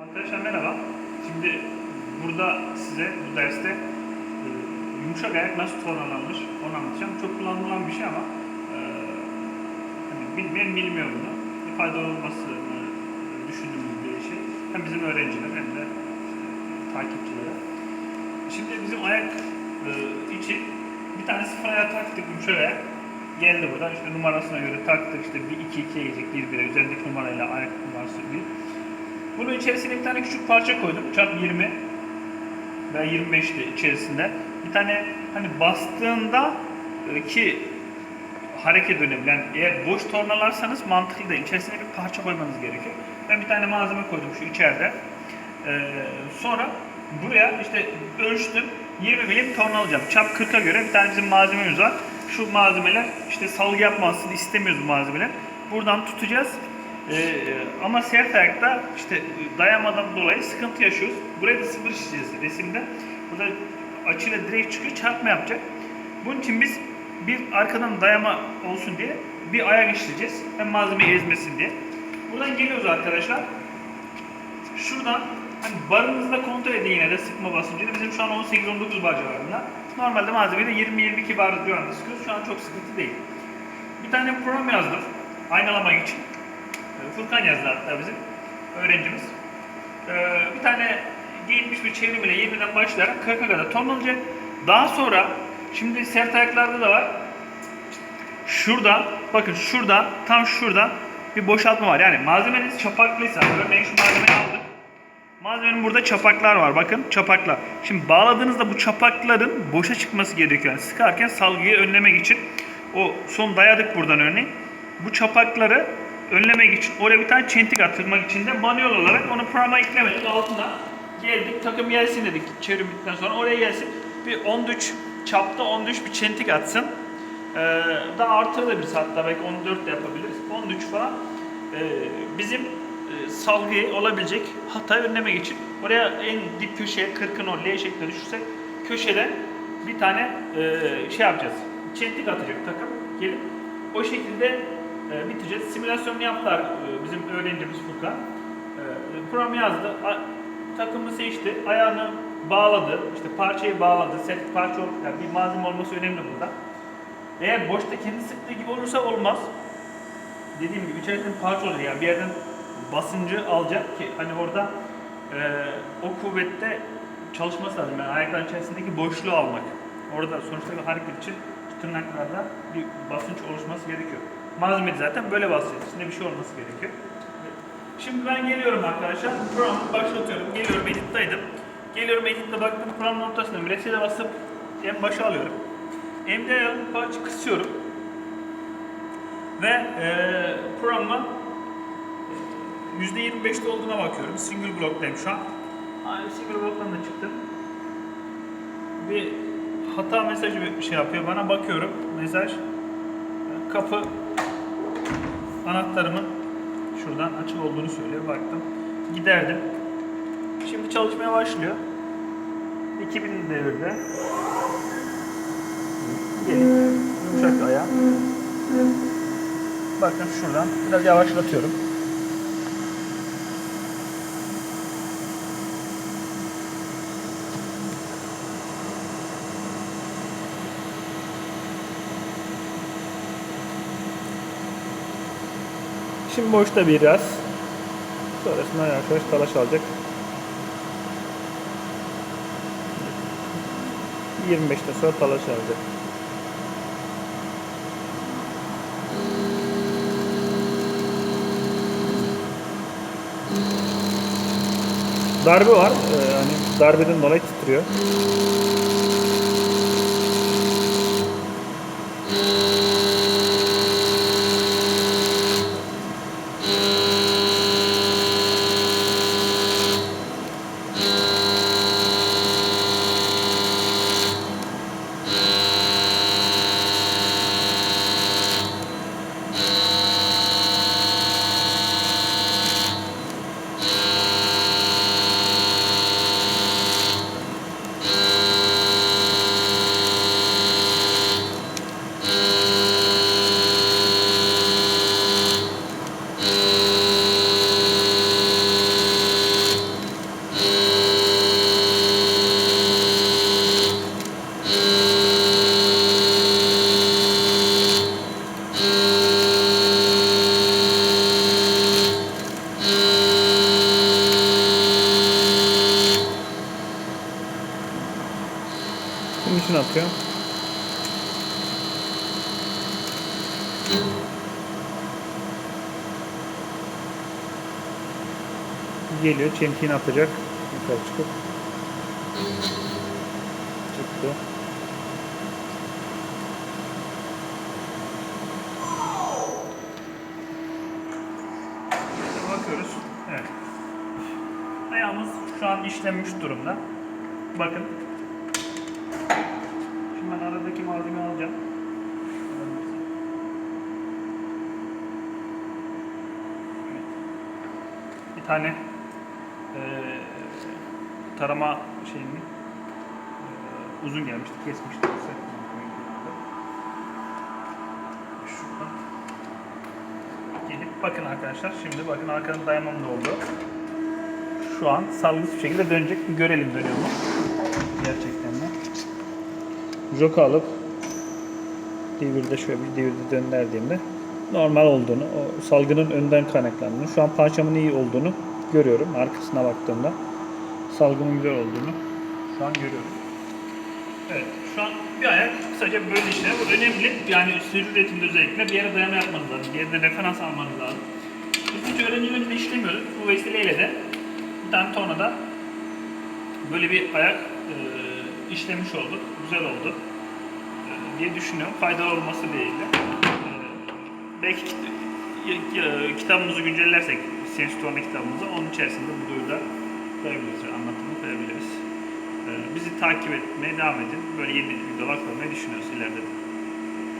Arkadaşlar merhaba. Şimdi burada size bu derste e, yumuşak ayak nasıl tornalanmış onu anlatacağım. Çok kullanılan bir şey ama e, hani bilmeyen bilmiyor bunu. Bir faydalı olmasını düşündüğümüz bir şey. Hem bizim öğrenciler hem de işte, takipçilere. Şimdi bizim ayak e, için bir tane sıfır ayağı taktık yumuşak ayak. Geldi burada işte numarasına göre taktık işte bir 2 2'ye gelecek bir 1'e üzerindeki numarayla ayak numarası bir. Bunun içerisine bir tane küçük parça koydum. Çap 20 ve 25'ti içerisinde. Bir tane hani bastığında e, ki hareket önemli. Yani eğer boş tornalarsanız mantıklı değil. İçerisine bir parça koymanız gerekiyor. Ben bir tane malzeme koydum şu içeride. Ee, sonra buraya işte ölçtüm. 20 milim torna alacağım. Çap 40'a göre bir tane bizim malzememiz var. Şu malzemeler işte salgı yapmasını istemiyoruz bu malzemeler. Buradan tutacağız. Ee, ama sert ayakta işte dayamadan dolayı sıkıntı yaşıyoruz. Buraya da sıfır işleyeceğiz resimde. Burada açıyla direkt çıkıyor çarpma yapacak. Bunun için biz bir arkadan dayama olsun diye bir ayak işleyeceğiz. Hem malzemeyi ezmesin diye. Buradan geliyoruz arkadaşlar. Şuradan hani barınızda kontrol edin yine de sıkma basıncını. Bizim şu an 18-19 bar civarında. Normalde malzemeyi de 20-22 bar civarında sıkıyoruz. Şu an çok sıkıntı değil. Bir tane program yazdım. Aynalamak için. Ee, Furkan yazdı hatta bizim öğrencimiz. Ee, bir tane giyinmiş bir çevrim ile 20'den başlayarak 40'a kadar tonlanacak. Daha sonra şimdi sert ayaklarda da var. Şurada bakın şurada tam şurada bir boşaltma var. Yani malzemeniz çapaklıysa örneğin şu malzemeyi aldık. Malzemenin burada çapaklar var. Bakın çapaklar. Şimdi bağladığınızda bu çapakların boşa çıkması gerekiyor. Yani sıkarken salgıyı önlemek için o son dayadık buradan örneğin. Bu çapakları önlemek için oraya bir tane çentik attırmak için de manuel olarak onu programa eklemedik. Altına geldik takım gelsin dedik çevrim bittikten sonra oraya gelsin. Bir 13 çapta 13 bir çentik atsın. Ee, daha artırabiliriz hatta belki 14 de yapabiliriz. 13 falan. Ee, bizim e, salgıyı olabilecek hatayı önlemek için oraya en dip köşeye 40'ın o L şeklinde düşürsek köşede bir tane e, şey yapacağız. Çentik atacak takım. Gelip o şekilde e, bitireceğiz. Simülasyonunu yaptılar e, bizim öğrencimiz Furkan. E, program yazdı. A, takımı seçti. Ayağını bağladı. işte parçayı bağladı. Set parça yani bir malzeme olması önemli burada. Eğer boşta kendi sıktığı gibi olursa olmaz. Dediğim gibi içerisinde parça olur yani bir yerden basıncı alacak ki hani orada e, o kuvvette çalışması lazım. Yani ayakların içerisindeki boşluğu almak. Orada sonuçta bir hareket için tırnaklarda bir basınç oluşması gerekiyor. Malzeme de zaten böyle basacağız. İçinde bir şey olması gerekiyor. Şimdi ben geliyorum arkadaşlar. Programı başlatıyorum. Geliyorum edittaydım. Geliyorum editte baktım programın ortasında resile basıp en başa alıyorum. Emde alıp parça kısıyorum. Ve e, programın %25'te olduğuna bakıyorum. Single block'tayım şu an. Aynı single block'tan da çıktım. Bir hata mesajı bir şey yapıyor. Bana bakıyorum. Mesaj. Kapı anahtarımın şuradan açık olduğunu söylüyor. Baktım. Giderdim. Şimdi çalışmaya başlıyor. 2000 devirde. Gelin. Yumuşak ayağı. Bakın şuradan biraz yavaşlatıyorum. Şimdi boşta biraz. Sonrasında yavaş talaş alacak. 25'te sonra talaş alacak. Darbe var. Ee, hani darbeden dolayı titriyor. Atıyor. Geliyor, çentiğini atacak. Yukarı çıkıp. Çıktı. Bakıyoruz. Evet. Ayağımız şu an işlenmiş durumda. Bakın. Ben aradaki malzemeyi alacağım. Bir tane eee, tarama şeyini eee, uzun gelmişti, kesmişti. Gelip bakın arkadaşlar. Şimdi bakın arkanın dayamam ne oldu. Şu an sağlıklı bir şekilde dönecek. Bir görelim dönüyor mu? Gerçekten mi? Joka alıp devirde şöyle bir devirde döndürdüğümde normal olduğunu, o salgının önden kaynaklandığını, şu an parçamın iyi olduğunu görüyorum. Arkasına baktığımda salgının güzel olduğunu şu an görüyorum. Evet, şu an bir ayak kısaca böyle işte. Bu önemli. Yani sürü üretimde özellikle bir yere dayama yapmanız lazım. Bir yerde referans almanız lazım. Biz hiç öğrencilerimizle işlemiyoruz. Bu vesileyle de bir tane tornada böyle bir ayak e, işlemiş olduk. Güzel oldu. e, diye düşünüyorum. Faydalı olması dileğiyle. E, belki kitabımızı güncellersek, Science Torna kitabımızı onun içerisinde bu videoyu da koyabiliriz, anlatımı koyabiliriz. E, bizi takip etmeye devam edin. Böyle yeni videolar koymayı düşünüyoruz ileride. de.